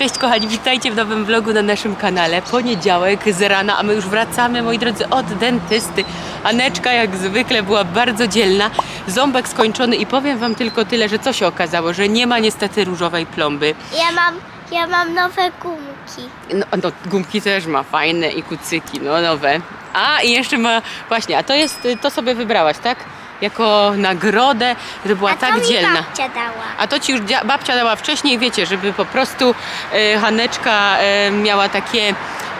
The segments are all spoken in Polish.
Cześć kochani, witajcie w nowym vlogu na naszym kanale. Poniedziałek z rana, a my już wracamy, moi drodzy, od dentysty. Aneczka jak zwykle była bardzo dzielna. Ząbek skończony i powiem wam tylko tyle, że co się okazało, że nie ma niestety różowej plomby. Ja mam, ja mam nowe gumki. No, no gumki też ma fajne i kucyki, no nowe. A i jeszcze ma, właśnie, a to jest, to sobie wybrałaś, tak? Jako nagrodę, że była A to tak mi dzielna. babcia dała. A to ci już dzia- babcia dała wcześniej, wiecie, żeby po prostu e, Haneczka e, miała takie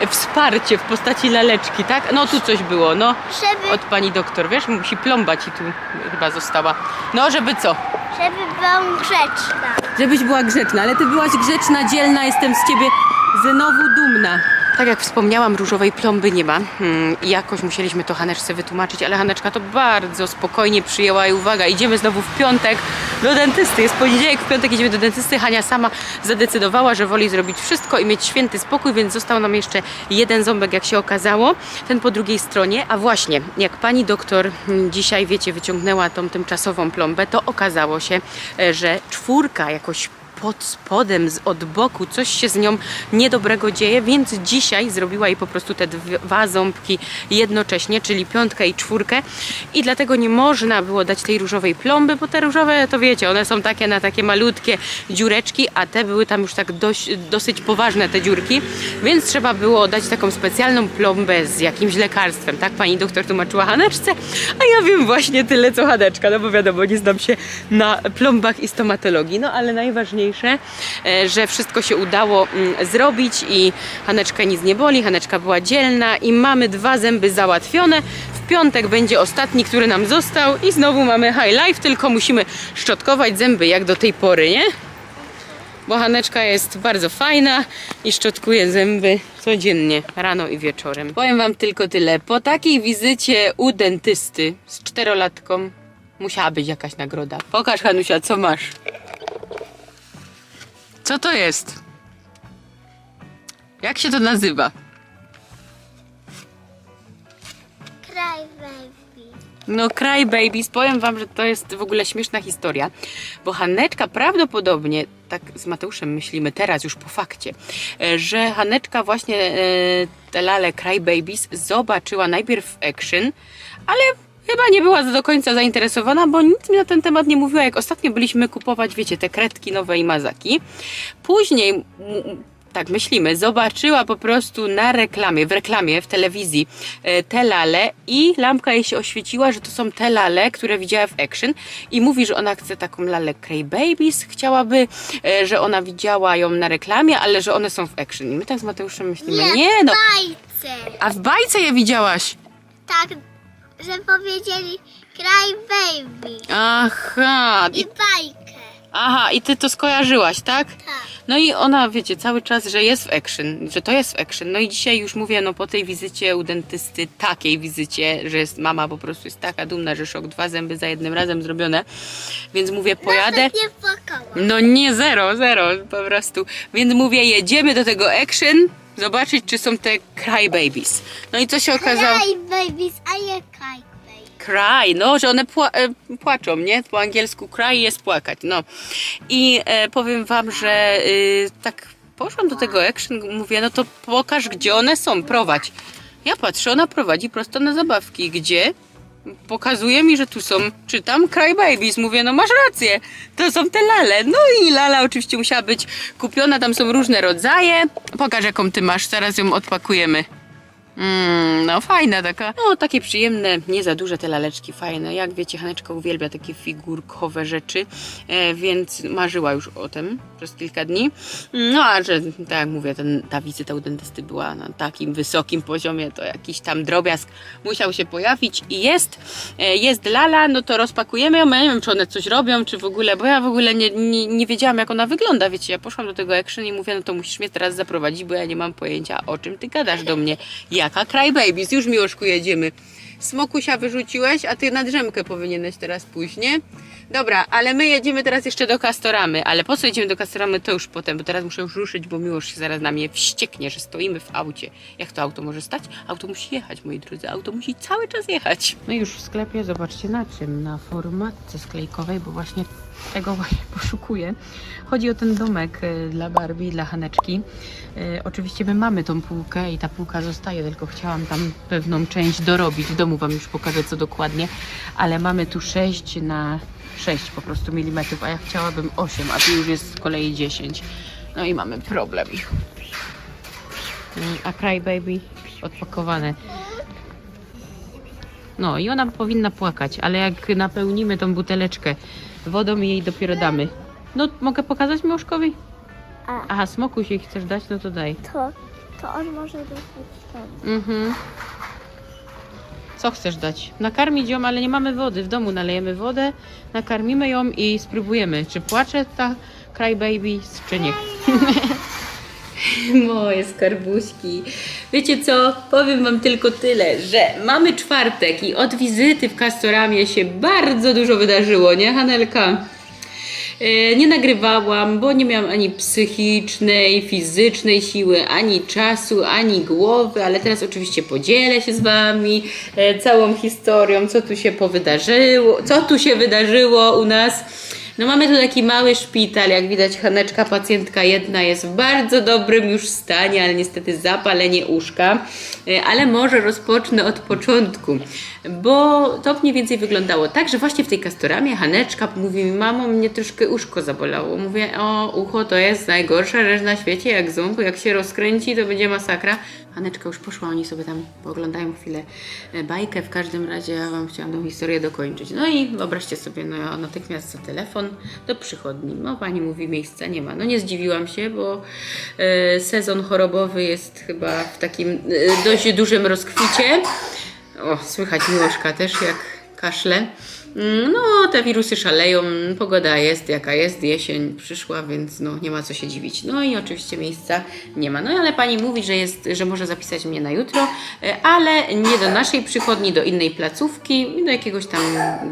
wsparcie w postaci laleczki, tak? No tu coś było, no. Żeby, Od pani doktor, wiesz, musi plombać i tu chyba została. No, żeby co? żeby była grzeczna. Żebyś była grzeczna, ale ty byłaś grzeczna, dzielna, jestem z ciebie znowu dumna. Tak jak wspomniałam, różowej plomby nie ma hmm, jakoś musieliśmy to Haneczce wytłumaczyć, ale Haneczka to bardzo spokojnie przyjęła i uwaga, idziemy znowu w piątek do dentysty. Jest poniedziałek, w piątek idziemy do dentysty. Hania sama zadecydowała, że woli zrobić wszystko i mieć święty spokój, więc został nam jeszcze jeden ząbek, jak się okazało, ten po drugiej stronie. A właśnie, jak pani doktor dzisiaj, wiecie, wyciągnęła tą tymczasową plombę, to okazało się, e, że czwórka jakoś pod spodem, z od boku, coś się z nią niedobrego dzieje, więc dzisiaj zrobiła jej po prostu te dwa ząbki jednocześnie, czyli piątkę i czwórkę. I dlatego nie można było dać tej różowej plomby, bo te różowe, to wiecie, one są takie na takie malutkie dziureczki, a te były tam już tak dość, dosyć poważne te dziurki, więc trzeba było dać taką specjalną plombę z jakimś lekarstwem, tak? Pani doktor tłumaczyła Haneczce, a ja wiem właśnie tyle co Haneczka, no bo wiadomo, nie znam się na plombach i stomatologii, no ale najważniejsze, e, że wszystko się udało mm, zrobić i Haneczka nic nie boli, Haneczka była dzielna i mamy dwa zęby załatwione. W piątek będzie ostatni, który nam został i znowu mamy high life, tylko musimy szczotkować zęby jak do tej pory, nie? Bo Haneczka jest bardzo fajna i szczotkuje zęby codziennie, rano i wieczorem. Powiem wam tylko tyle. Po takiej wizycie u dentysty z czterolatką musiała być jakaś nagroda. Pokaż Hanusia, co masz. Co to jest? Jak się to nazywa? Cry baby. No Cry Babies, powiem wam, że to jest w ogóle śmieszna historia, bo Haneczka prawdopodobnie, tak z Mateuszem myślimy teraz już po fakcie, e, że Haneczka właśnie e, te lale Cry Babies zobaczyła najpierw w action, ale chyba nie była do końca zainteresowana, bo nic mi na ten temat nie mówiła, jak ostatnio byliśmy kupować, wiecie, te kredki nowe i mazaki. Później m- tak myślimy, zobaczyła po prostu na reklamie, w reklamie, w telewizji e, te lale i lampka jej się oświeciła, że to są te lale, które widziała w action i mówi, że ona chce taką lalę Cray Babies, chciałaby, e, że ona widziała ją na reklamie, ale że one są w action. I my tak z Mateuszem myślimy, Nie, nie no, Bajce. a w bajce je widziałaś? Tak, że powiedzieli cry baby. Aha, I i, bajkę. aha, i ty to skojarzyłaś, tak? Tak. No i ona, wiecie, cały czas, że jest w action, że to jest w action. No i dzisiaj już mówię, no po tej wizycie u dentysty, takiej wizycie, że jest mama po prostu jest taka dumna, że szok, dwa zęby za jednym razem zrobione. Więc mówię, pojadę. Nawet nie płakała. No nie, zero, zero, po prostu. Więc mówię, jedziemy do tego action, zobaczyć, czy są te cry babies. No i co się okazało? Cry babies, a nie cry. Cry, no, że one pła e, płaczą, nie? Po angielsku cry jest płakać, no. I e, powiem wam, że y, tak poszłam do tego action, mówię, no to pokaż, gdzie one są, prowadź. Ja patrzę, ona prowadzi prosto na zabawki, gdzie? Pokazuje mi, że tu są, czytam Cry Babies, mówię, no masz rację, to są te lale. No i lala oczywiście musiała być kupiona, tam są różne rodzaje. Pokaż, jaką ty masz, zaraz ją odpakujemy. Mm, no fajna taka. No takie przyjemne, nie za duże te laleczki, fajne. Jak wiecie, Haneczka uwielbia takie figurkowe rzeczy, e, więc marzyła już o tym przez kilka dni. No a że, tak jak mówię, ten, ta wizyta u dentysty była na takim wysokim poziomie, to jakiś tam drobiazg musiał się pojawić i jest, e, jest lala, no to rozpakujemy ją. Ja nie wiem, czy one coś robią, czy w ogóle, bo ja w ogóle nie, nie, nie wiedziałam, jak ona wygląda, wiecie, ja poszłam do tego action i mówię, no to musisz mnie teraz zaprowadzić, bo ja nie mam pojęcia, o czym ty gadasz do mnie. Jaka Cry Babies? Już Miłoszku jedziemy. Smokusia wyrzuciłeś, a ty na drzemkę powinieneś teraz pójść, nie? Dobra, ale my jedziemy teraz jeszcze do Kastoramy, ale po co jedziemy do Kastoramy, to już potem, bo teraz muszę już ruszyć, bo Miłosz się zaraz na mnie wścieknie, że stoimy w aucie. Jak to auto może stać? Auto musi jechać, moi drodzy, auto musi cały czas jechać. No już w sklepie, zobaczcie na czym, na formatce sklejkowej, bo właśnie Tego właśnie poszukuję. Chodzi o ten domek e, dla Barbie, dla Haneczki. E, Oczywiście my mamy tą półkę i ta półka zostaje, tylko chciałam tam pewną część dorobić. W domu Wam już pokażę co dokładnie, ale mamy tu 6 na 6 po prostu milimetrów, a ja chciałabym 8, a tu już jest z kolei 10. No i mamy problem. Mm, A Crybaby odpakowane. No i ona powinna płakać, ale jak napełnimy tą buteleczkę wodą i jej dopiero damy. No mogę pokazać Miłoszkowi? Aha, smoku się chcesz dać, no to daj. to, to on może dostać tam. Mhm. Co chcesz dać? Nakarmić ją, ale nie mamy wody. W domu nalejemy wodę, nakarmimy ją i spróbujemy, czy płacze ta crybaby, czy nie. Moje skarbuśki. Wiecie co? Powiem wam tylko tyle, że mamy czwartek i od wizyty w Castoramie się bardzo dużo wydarzyło, nie Hanelka? E, Nie nagrywałam, bo nie miałam ani psychicznej, fizycznej siły, ani czasu, ani głowy, ale teraz oczywiście podzielę się z Wami e, całą historią, co tu się powydarzyło, co tu się wydarzyło u nas. No mamy tu taki mały szpital, jak widać Haneczka, pacjentka jedna jest w bardzo dobrym już stanie, ale niestety zapalenie uszka, E, ale może rozpocznę od początku, bo to mniej więcej wyglądało tak, że właśnie w tej kastoramie Haneczka mówi mi, mamo, mnie troszkę uszko zabolało. Mówię, o, ucho to jest najgorsza rzecz na świecie, jak ząb, jak się rozkręci, to będzie masakra. Haneczka już poszła, oni sobie tam pooglądają chwilę e, bajkę. W każdym razie ja Wam chciałam tą historię dokończyć. No i wyobraźcie sobie, no ja natychmiast za telefon do przychodni. No pani mówi, miejsca nie ma. No nie zdziwiłam się, bo e, sezon chorobowy jest chyba w takim e, dość dużym rozkwicie. O, słychać miłoszka też jak kaszle. No, te wirusy szaleją, pogoda jest jaka jest, jesień przyszła, więc no, nie ma co się dziwić. No i oczywiście miejsca nie ma. No ale pani mówi, że, jest, że może zapisać mnie na jutro, e, ale nie do naszej przychodni, do innej placówki, do jakiegoś tam,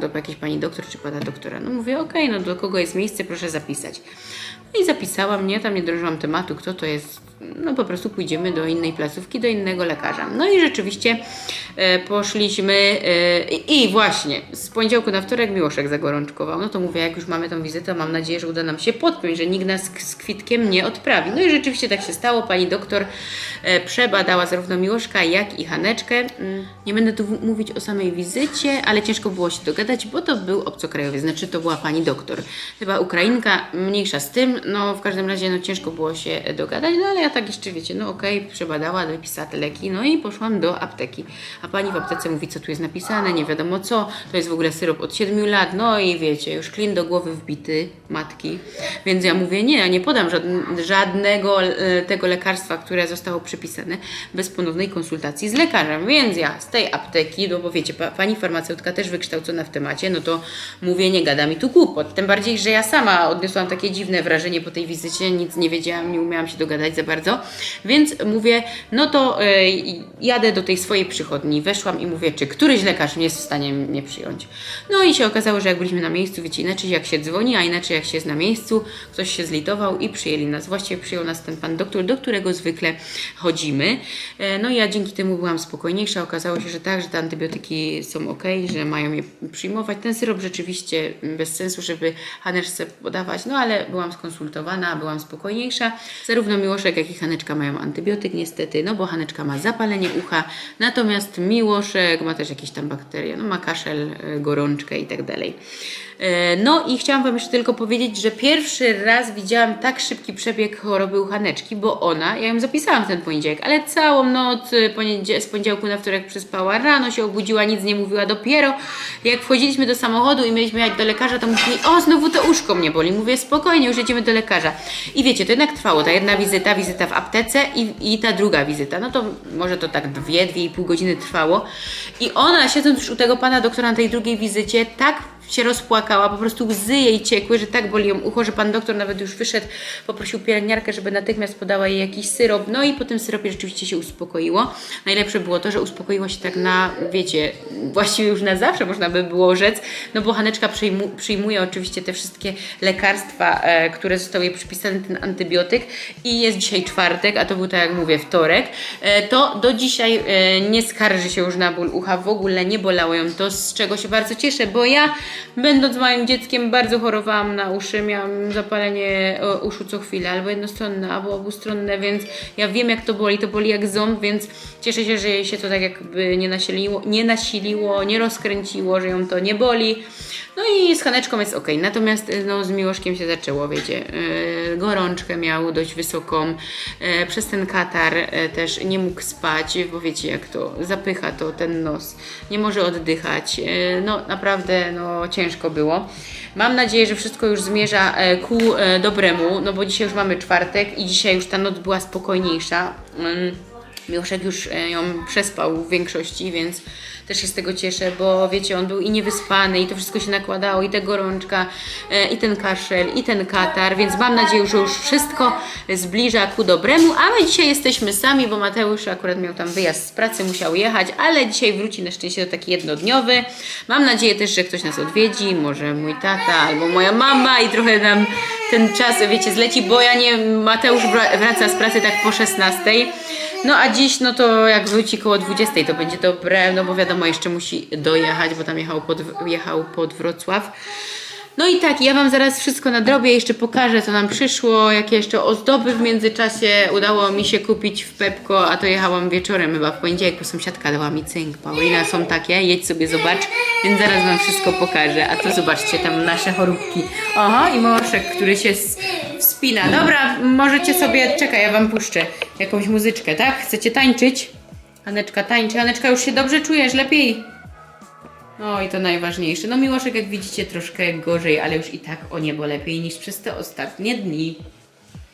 do jakiejś pani doktor czy pana doktora. No mówię, okej, no do kogo jest miejsce, proszę zapisać. No i zapisałam mnie, tam nie drążyłam tematu, kto to jest. No po prostu pójdziemy do innej placówki, do innego lekarza. No i rzeczywiście e, poszliśmy e, i właśnie z poniedziałku na wtorek Miłoszek zagorączkował. No to mówię, jak już mamy tą wizytę, mam nadzieję, że uda nam się podpiąć, że nikt nas z kwitkiem nie odprawi. No i rzeczywiście tak się stało. Pani doktor e, przebadała zarówno Miłoszka, jak i Haneczkę. Mm, Nie będę tu mówić o samej wizycie, ale ciężko było się dogadać, bo to był obcokrajowiec, znaczy to była pani doktor. Chyba Ukrainka, mniejsza z tym, no w każdym razie no ciężko było się dogadać, no ale ja tak jeszcze wiecie, no okej, przebadała, wypisała te leki, no i poszłam do apteki. A pani w aptece mówi, co tu jest napisane, nie wiadomo co, to jest w ogóle syrop od 7 lat, no i wiecie, już klin do głowy wbity matki, więc ja mówię, nie, ja nie podam żadn- żadnego e, tego lekarstwa, które zostało przypisane bez ponownej konsultacji z lekarzem, więc ja z tej apteki, no bo wiecie, pa, pani farmaceutka też wykształcona w temacie, no to mówię, nie gada mi tu głupot, tym bardziej, że ja sama odniosłam takie dziwne wrażenie po tej wizycie, nic nie wiedziałam, nie umiałam się dogadać za bardzo, więc mówię, no to e, jadę do tej swojej przychodni, weszłam i mówię, czy któryś lekarz nie jest w stanie mnie przyjąć. No i się okazało, że jak byliśmy na miejscu, wiecie, inaczej jak się dzwoni, a inaczej jak się jest na miejscu, ktoś się zlitował i przyjęli nas. Właściwie przyjął nas ten pan doktor, do którego zwykle chodzimy. E, No i ja dzięki temu byłam spokojniejsza. Okazało się, że tak, że te antybiotyki są ok, że mają je przyjmować. Ten syrop rzeczywiście bez sensu, żeby Haneczce podawać, no ale byłam skonsultowana, byłam spokojniejsza. Zarówno Miłoszek, jak i Haneczka mają antybiotyk niestety, no bo Haneczka ma zapalenie ucha, natomiast Miłoszek ma też jakieś tam bakterie, no ma kaszel, e, gorączkę i tak dalej. E, No i chciałam Wam jeszcze tylko powiedzieć, że pierwszy raz widziałam tak szybki przebieg choroby u Haneczki, bo ona, ja ją zapisałam w ten poniedziałek, ale całą noc y, z poniedziałku na wtorek przespała, rano się obudziła, nic nie mówiła, dopiero jak wchodziliśmy do samochodu i mieliśmy jechać do lekarza, to mówi, o znowu to uszko mnie boli, mówię spokojnie, już jedziemy do lekarza. I wiecie, to jednak trwało, ta jedna wizyta, wizyta w aptece i, i ta druga wizyta, no to może to tak dwie, dwie i pół godziny trwało. I ona siedząc już u tego pana doktora na tej drugiej wizycie, tak się rozpłakała, po prostu łzy jej ciekły, że tak boli ją ucho, że pan doktor nawet już wyszedł, poprosił pielęgniarkę, żeby natychmiast podała jej jakiś syrop, no i po tym syropie rzeczywiście się uspokoiło. Najlepsze było to, że uspokoiło się tak na, wiecie, właściwie już na zawsze można by było rzec, no bo Haneczka przyjmu, przyjmuje oczywiście te wszystkie lekarstwa, e, które zostały jej przypisane, ten antybiotyk i jest dzisiaj czwartek, a to był tak jak mówię wtorek, e, to do dzisiaj e, nie skarży się już na ból ucha, w ogóle nie bolało ją to, z czego się bardzo cieszę, bo ja Będąc małym dzieckiem bardzo chorowałam na uszy, miałam zapalenie e, uszu co chwilę, albo jednostronne, albo obustronne, więc ja wiem jak to boli, to boli jak ząb, więc cieszę się, że jej się to tak jakby nie nasiliło, nie nasiliło, nie rozkręciło, że ją to nie boli. No i z Haneczką jest ok. Natomiast y, no, z Miłoszkiem się zaczęło, wiecie. Yy, gorączkę miał dość wysoką. Yy, przez ten katar yy, też nie mógł spać, bo wiecie jak to zapycha to ten nos. Nie może oddychać. Yy, no naprawdę no, ciężko było. Mam nadzieję, że wszystko już zmierza e, ku e, dobremu, no bo dzisiaj już mamy czwartek i dzisiaj już ta noc była spokojniejsza. Miłoszek już e, ją przespał w większości, więc też się z tego cieszę, bo wiecie, on był i niewyspany, i to wszystko się nakładało, i ta gorączka, e, i ten kaszel, i ten katar, więc mam nadzieję, że już wszystko zbliża ku dobremu, a my dzisiaj jesteśmy sami, bo Mateusz akurat miał tam wyjazd z pracy, musiał jechać, ale dzisiaj wróci na szczęście do taki jednodniowy. Mam nadzieję też, że ktoś nas odwiedzi, może mój tata albo moja mama i trochę nam ten czas, wiecie, zleci, bo ja nie, Mateusz wra- wraca z pracy tak po 16. No a dziś, no to jak wróci koło 20, to będzie dobre, no bo wiadomo, jeszcze musi dojechać, bo tam jechał pod, jechał pod Wrocław. No i tak, ja Wam zaraz wszystko nadrobię, jeszcze pokażę, co nam przyszło, jakie jeszcze ozdoby w międzyczasie udało mi się kupić w Pepko, a to jechałam wieczorem chyba w poniedziałek, bo sąsiadka dała mi cynk. Paulina, są takie, jedź sobie zobacz, więc zaraz Wam wszystko pokażę. A to zobaczcie, tam nasze choróbki. Oho, i moszek, który się wspina. Dobra, możecie sobie, czekaj, ja Wam puszczę jakąś muzyczkę, tak? Chcecie tańczyć? Aneczka tańczy. Aneczka, już się dobrze czujesz? Lepiej? No i to najważniejsze. No Miłoszek, jak widzicie, troszkę gorzej, ale już i tak o niebo lepiej niż przez te ostatnie dni.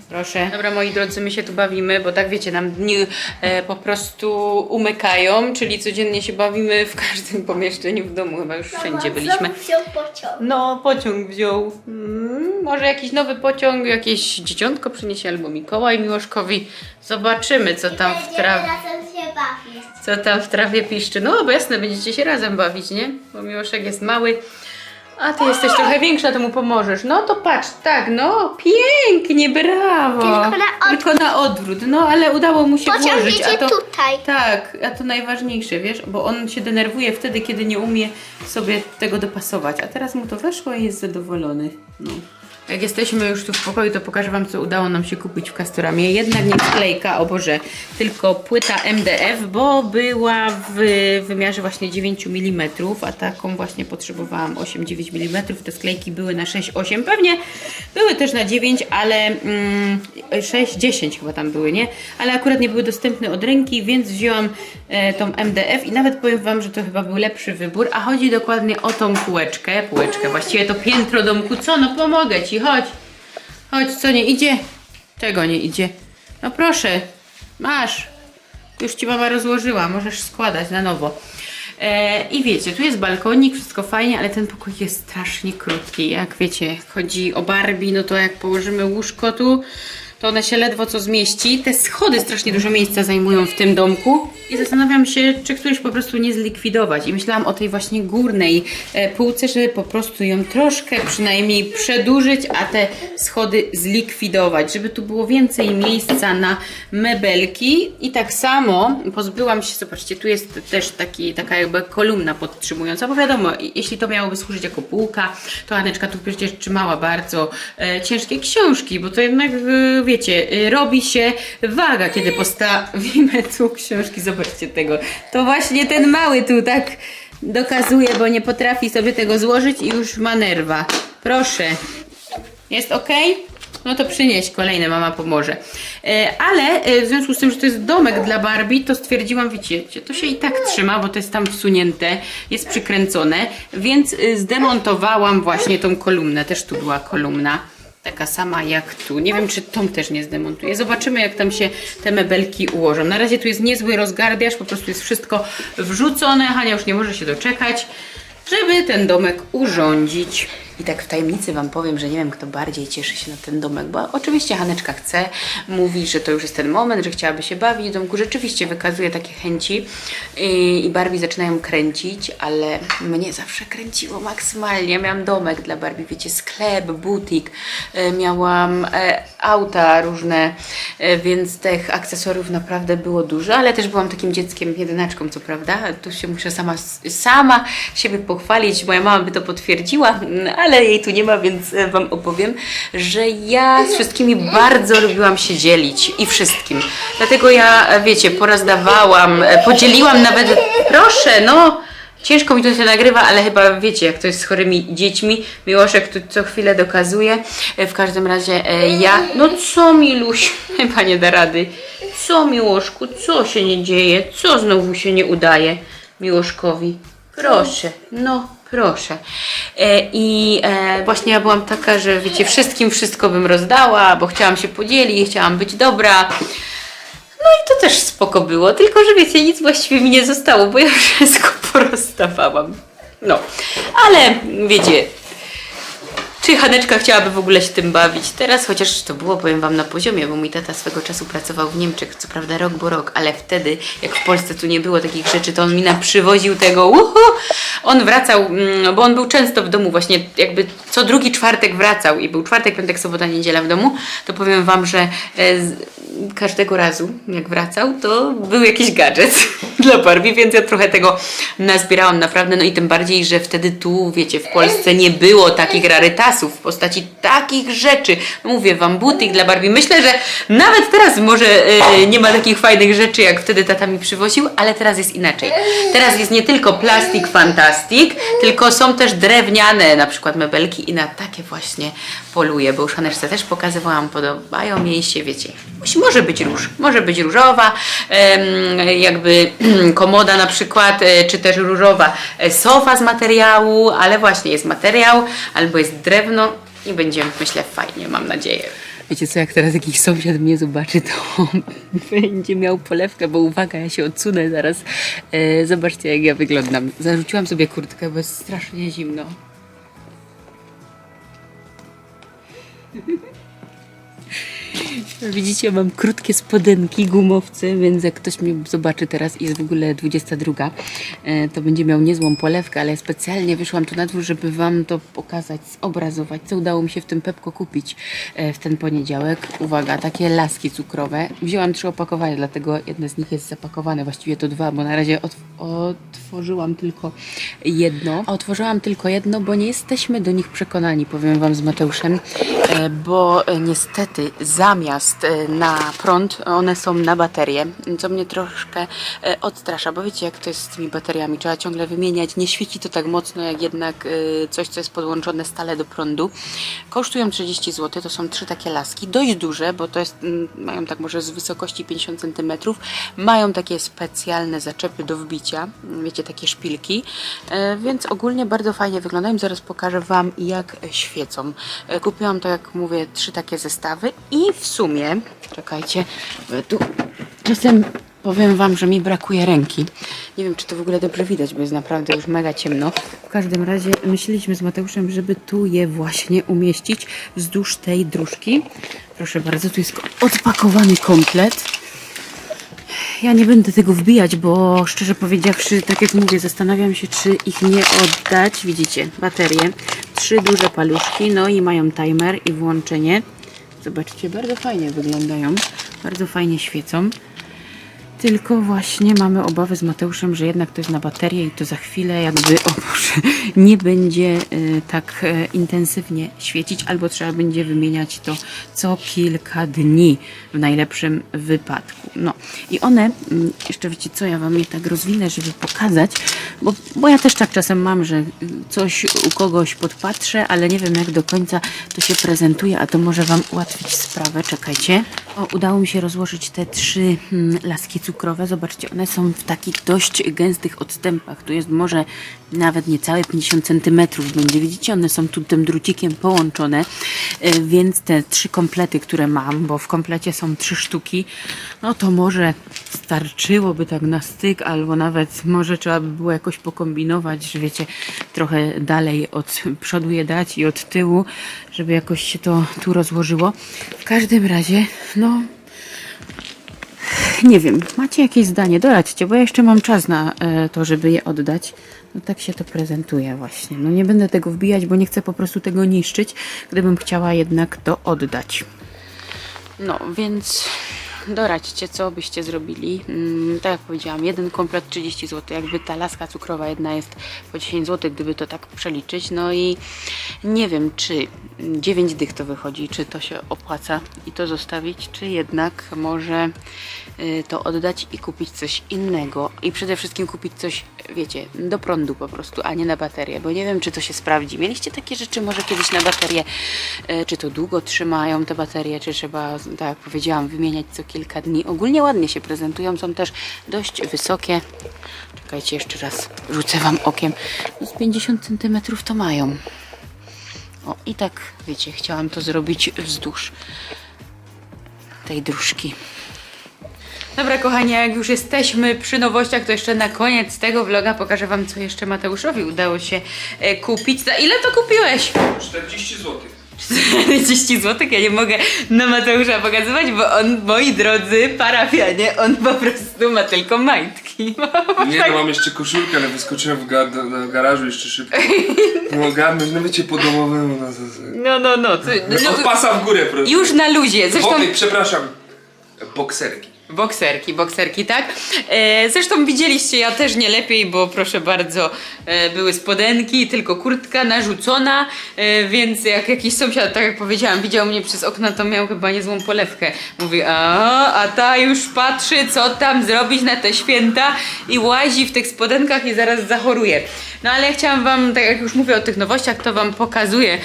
Proszę. Dobra, moi drodzy, my się tu bawimy, bo tak wiecie, nam dni e, po prostu umykają, czyli codziennie się bawimy w każdym pomieszczeniu w domu, chyba już wszędzie byliśmy. Wziął pociąg. No, pociąg wziął. Mm, może jakiś nowy pociąg, jakieś dzieciątko przyniesie albo Mikołaj Miłoszkowi. Zobaczymy, co tam w Będziemy trawie. razem się bawić. Co tam w trawie piszczy? No, bo jasne, będziecie się razem bawić, nie? Bo Miłoszek jest mały, a ty jesteś trochę większa, to mu pomożesz. No to patrz, tak, no, pięknie, brawo. Tylko na odwrót. Tylko na odwrót, no, ale udało mu się Pociąg włożyć. jedzie a to, tutaj. Tak, a to najważniejsze, wiesz, bo on się denerwuje wtedy, kiedy nie umie sobie tego dopasować, a teraz mu to weszło i jest zadowolony. No. Jak jesteśmy już tu w pokoju, to pokażę Wam, co udało nam się kupić w Castoramie. Jednak nie sklejka, o Boże, tylko płyta MDF, bo była w wymiarze właśnie 9 mm, a taką właśnie potrzebowałam 8-9 mm. Te sklejki były na 6-8, pewnie były też na 9, ale mm, 6-10 chyba tam były, nie? Ale akurat nie były dostępne od ręki, więc wzięłam e, tą MDF i nawet powiem Wam, że to chyba był lepszy wybór, a chodzi dokładnie o tą półeczkę, półeczkę, właściwie to piętro domku, co? No pomogę Ci, chodź, chodź, co nie idzie? Czego nie idzie? No proszę, masz, już Ci mama rozłożyła, możesz składać na nowo. E, I wiecie, tu jest balkonik, wszystko fajnie, ale ten pokój jest strasznie krótki. Jak wiecie, chodzi o Barbie, no to jak położymy łóżko tu, to one się ledwo co zmieści. Te schody strasznie dużo miejsca zajmują w tym domku. I zastanawiam się, czy któryś po prostu nie zlikwidować. I myślałam o tej właśnie górnej e, półce, żeby po prostu ją troszkę przynajmniej przedłużyć, a te schody zlikwidować, żeby tu było więcej miejsca na mebelki. I tak samo pozbyłam się, zobaczcie, tu jest też taki, taka jakby kolumna podtrzymująca, bo wiadomo, jeśli to miałoby służyć jako półka, to Aneczka tu przecież trzymała bardzo e, ciężkie książki, bo to jednak, e, wiecie, e, robi się waga, kiedy postawimy tu książki. Zobaczcie tego. To właśnie ten mały tu tak dokazuje, bo nie potrafi sobie tego złożyć i już ma nerwa. Proszę. Jest ok? No to przynieś kolejne, mama pomoże. E, ale e, w związku z tym, że to jest domek dla Barbie, to stwierdziłam, wiecie, to się i tak trzyma, bo to jest tam wsunięte, jest przykręcone, więc e, zdemontowałam właśnie tą kolumnę. Też tu była kolumna. Taka sama jak tu. Nie wiem, czy tą też nie zdemontuję. Zobaczymy, jak tam się te mebelki ułożą. Na razie tu jest niezły rozgardiaż, po prostu jest wszystko wrzucone. Hania już nie może się doczekać, żeby ten domek urządzić. I tak w tajemnicy Wam powiem, że nie wiem, kto bardziej cieszy się na ten domek, bo oczywiście Haneczka chce, mówi, że to już jest ten moment, że chciałaby się bawić w domku, rzeczywiście wykazuje takie chęci i, Barbie zaczynają kręcić, ale mnie zawsze kręciło maksymalnie. Miałam domek dla Barbie, wiecie, sklep, butik, e, miałam e, auta różne, e, więc tych akcesoriów naprawdę było dużo, ale też byłam takim dzieckiem jedynaczką, co prawda. Tu się muszę sama, sama siebie pochwalić, moja mama by to potwierdziła, mm, ale jej tu nie ma, więc e, Wam opowiem, że ja z wszystkimi bardzo lubiłam się dzielić i wszystkim. Dlatego ja, e, wiecie, porazdawałam, e, podzieliłam nawet, proszę, no, Ciężko mi to się nagrywa, ale chyba wiecie, jak to jest z chorymi dziećmi. Miłoszek tu co chwilę dokazuje. W każdym razie ja. No co Miluś? Chyba nie da rady. Co Miłoszku? Co się nie dzieje? Co znowu się nie udaje Miłoszkowi? Proszę, no proszę. E, I e, właśnie ja byłam taka, że wiecie, wszystkim wszystko bym rozdała, bo chciałam się podzielić, chciałam być dobra. No i to też spoko było, tylko że wiecie, nic właściwie mi nie zostało, bo ja wszystko porozstawałam. No, ale wiecie, czy Haneczka chciałaby w ogóle się tym bawić? Teraz chociaż to było, powiem Wam, na poziomie, bo mój tata swego czasu pracował w Niemczech, co prawda rok bo rok, ale wtedy, jak w Polsce tu nie było takich rzeczy, to on mi naprzywoził tego, uhu! On wracał, mm, bo on był często w domu, właśnie jakby co drugi czwartek wracał i był czwartek, piątek, sobota, niedziela w domu, to powiem Wam, że e, każdego razu, jak wracał, to był jakiś gadżet dla Barbie, więc ja trochę tego nazbierałam naprawdę, no i tym bardziej, że wtedy tu, wiecie, w Polsce nie było takich rarytasów w postaci takich rzeczy. Mówię Wam, butik dla Barbie. Myślę, że nawet teraz może e, nie ma takich fajnych rzeczy, jak wtedy tata mi przywoził, ale teraz jest inaczej. Teraz jest nie tylko plastik fantastik, tylko są też drewniane na przykład mebelki i na takie właśnie poluję, bo już Haneczce też pokazywałam, podobają jej się, wiecie. Może być róż, może być różowa, jakby komoda na przykład, e, czy też różowa e, sofa z materiału, ale właśnie jest materiał, albo jest drewno i będzie, myślę, fajnie, mam nadzieję. Wiecie co, jak teraz jakiś sąsiad mnie zobaczy, to będzie miał polewkę, bo uwaga, ja się odsunę zaraz. E, zobaczcie, jak ja wyglądam. Zarzuciłam sobie kurtkę, bo jest strasznie zimno. Widzicie, mam krótkie spodenki, gumowce, więc jak ktoś mnie zobaczy teraz i jest w ogóle 22, e, to będzie miał niezłą polewkę, ale specjalnie wyszłam tu na dwór, żeby Wam to pokazać, zobrazować, co udało mi się w tym Pepko kupić e, w ten poniedziałek. Uwaga, takie laski cukrowe. Wzięłam trzy opakowania, dlatego jedne z nich jest zapakowane, właściwie to dwa, bo na razie otw otworzyłam tylko jedno. Otworzyłam tylko jedno, bo nie jesteśmy do nich przekonani, powiem Wam z Mateuszem, e, bo niestety zamiast e, na prąd, one są na baterie, co mnie troszkę e, odstrasza, bo wiecie jak to jest z tymi bateriami, trzeba ciągle wymieniać, nie świeci to tak mocno jak jednak e, coś, co jest podłączone stale do prądu. Kosztują 30 zł, to są trzy takie laski, dość duże, bo to jest, mm, mają tak może z wysokości 50 cm, mają takie specjalne zaczepy do wbicia, wiecie, takie szpilki, więc ogólnie bardzo fajnie wyglądają, zaraz pokażę Wam jak świecą. Kupiłam to, jak mówię, trzy takie zestawy i w sumie, czekajcie, bo tu czasem powiem Wam, że mi brakuje ręki. Nie wiem, czy to w ogóle dobrze widać, bo jest naprawdę już mega ciemno. W każdym razie myśleliśmy z Mateuszem, żeby tu je właśnie umieścić wzdłuż tej dróżki. Proszę bardzo, tu jest odpakowany komplet. Ja nie będę tego wbijać, bo szczerze powiedziawszy, tak jak mówię, zastanawiam się, czy ich nie oddać. Widzicie, baterie, trzy duże paluszki, no i mają timer i włączenie. Zobaczcie, bardzo fajnie wyglądają, bardzo fajnie świecą. Tylko właśnie mamy obawy z Mateuszem, że jednak to jest na baterię i to za chwilę jakby, o Boże, nie będzie e, tak e, intensywnie świecić, albo trzeba będzie wymieniać to co kilka dni w najlepszym wypadku. No i one, mm, jeszcze wiecie co, ja Wam je tak rozwinę, żeby pokazać, bo, bo ja też tak czasem mam, że coś u kogoś podpatrzę, ale nie wiem jak do końca to się prezentuje, a to może Wam ułatwić sprawę. Czekajcie. O, udało mi się rozłożyć te trzy mm, laski cukrowe. Zobaczcie, one są w takich dość gęstych odstępach. Tu jest może nawet niecałe 50 cm będzie. Widzicie, one są tu tym drucikiem połączone. E, Więc te trzy komplety, które mam, bo w komplecie są trzy sztuki, no to może starczyłoby tak na styk, albo nawet może trzeba by było jakoś pokombinować, że wiecie, trochę dalej od przodu je dać i od tyłu, żeby jakoś się to tu rozłożyło. W każdym razie, no nie wiem, macie jakieś zdanie? Doradźcie, bo ja jeszcze mam czas na e, to, żeby je oddać. No tak się to prezentuje właśnie. No nie będę tego wbijać, bo nie chcę po prostu tego niszczyć, gdybym chciała jednak to oddać. No, więc doradźcie, co byście zrobili. Mm, tak jak powiedziałam, jeden komplet 30 zł. Jakby ta laska cukrowa jedna jest po 10 zł, gdyby to tak przeliczyć. No i nie wiem, czy 9 dych to wychodzi, czy to się opłaca i to zostawić, czy jednak może y, to oddać i kupić coś innego. I przede wszystkim kupić coś, wiecie, do prądu po prostu, a nie na baterię, bo nie wiem, czy to się sprawdzi. Mieliście takie rzeczy może kiedyś na baterię, y, czy to długo trzymają te baterie, czy trzeba, tak jak powiedziałam, wymieniać co kilka dni. Ogólnie ładnie się prezentują, są też dość wysokie. Czekajcie, jeszcze raz rzucę Wam okiem. Z 50 cm to mają. O, i tak, wiecie, chciałam to zrobić wzdłuż tej dróżki. Dobra, kochani, jak już jesteśmy przy nowościach, to jeszcze na koniec tego vloga pokażę Wam, co jeszcze Mateuszowi udało się e, kupić. Za ile to kupiłeś? 40 zł. 40 zł, ja nie mogę na Mateusza pokazywać, bo on, moi drodzy parafianie, on po prostu ma tylko majtki. Nie, no mam jeszcze koszulkę, ale wyskoczyłem w ga do garażu jeszcze szybko. Nie ogarnąć, no wiecie, po domowemu. No. No, no, no. Ty, No, Od pasa w górę proszę. już na luzie. Zresztą... Boty, przepraszam. Bokserki. Bokserki, bokserki, tak? E, zresztą widzieliście, ja też nie lepiej, bo proszę bardzo, e, były spodenki, tylko kurtka narzucona, e, więc jak jakiś sąsiad, tak jak powiedziałam, widział mnie przez okno, to miał chyba niezłą polewkę. Mówi, a, a ta już patrzy, co tam zrobić na te święta i łazi w tych spodenkach i zaraz zachoruje. No ale ja chciałam wam, tak jak już mówię o tych nowościach, to wam pokazuję.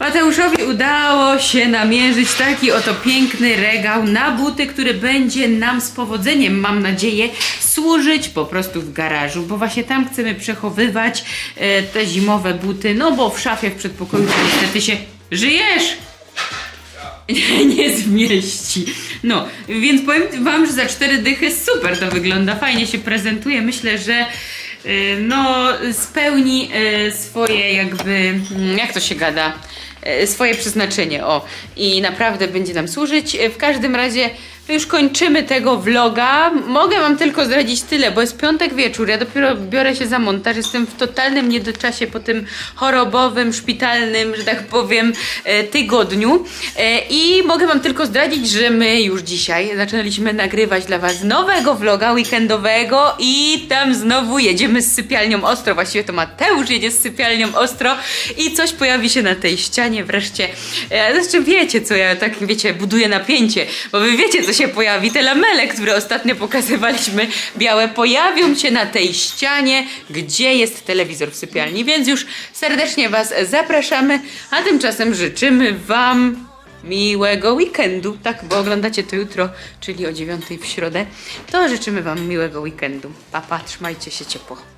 Mateuszowi udało się namierzyć taki oto piękny regał na buty, który będzie nam z powodzeniem, mam nadzieję, służyć po prostu w garażu, bo właśnie tam chcemy przechowywać e, te zimowe buty, no bo w szafie w przedpokoju niestety się żyjesz! nie, nie zmieści. No, więc powiem wam, że za cztery dychy super to wygląda, fajnie się prezentuje. Myślę, że y, no spełni y, swoje jakby, mm, jak to się gada, swoje przeznaczenie, o. I naprawdę będzie nam służyć. Y, W każdym razie już kończymy tego vloga. Mogę wam tylko zdradzić tyle, bo jest piątek wieczór, ja dopiero biorę się za montaż, jestem w totalnym niedoczasie po tym chorobowym, szpitalnym, że tak powiem, e, tygodniu. E, I mogę wam tylko zdradzić, że my już dzisiaj zaczynaliśmy nagrywać dla was nowego vloga weekendowego i tam znowu jedziemy z sypialnią ostro. Właściwie to Mateusz jedzie z sypialnią ostro i coś pojawi się na tej ścianie wreszcie. E, Zresztą wiecie, co ja tak, wiecie, buduję napięcie, bo wy wiecie, co się pojawi. Te lamele, które ostatnio pokazywaliśmy, białe, pojawią się na tej ścianie, gdzie jest telewizor w sypialni, więc już serdecznie was zapraszamy, a tymczasem życzymy wam miłego weekendu, tak, bo oglądacie to jutro, czyli o 9 w środę, to życzymy wam miłego weekendu. Papa, trzymajcie się ciepło.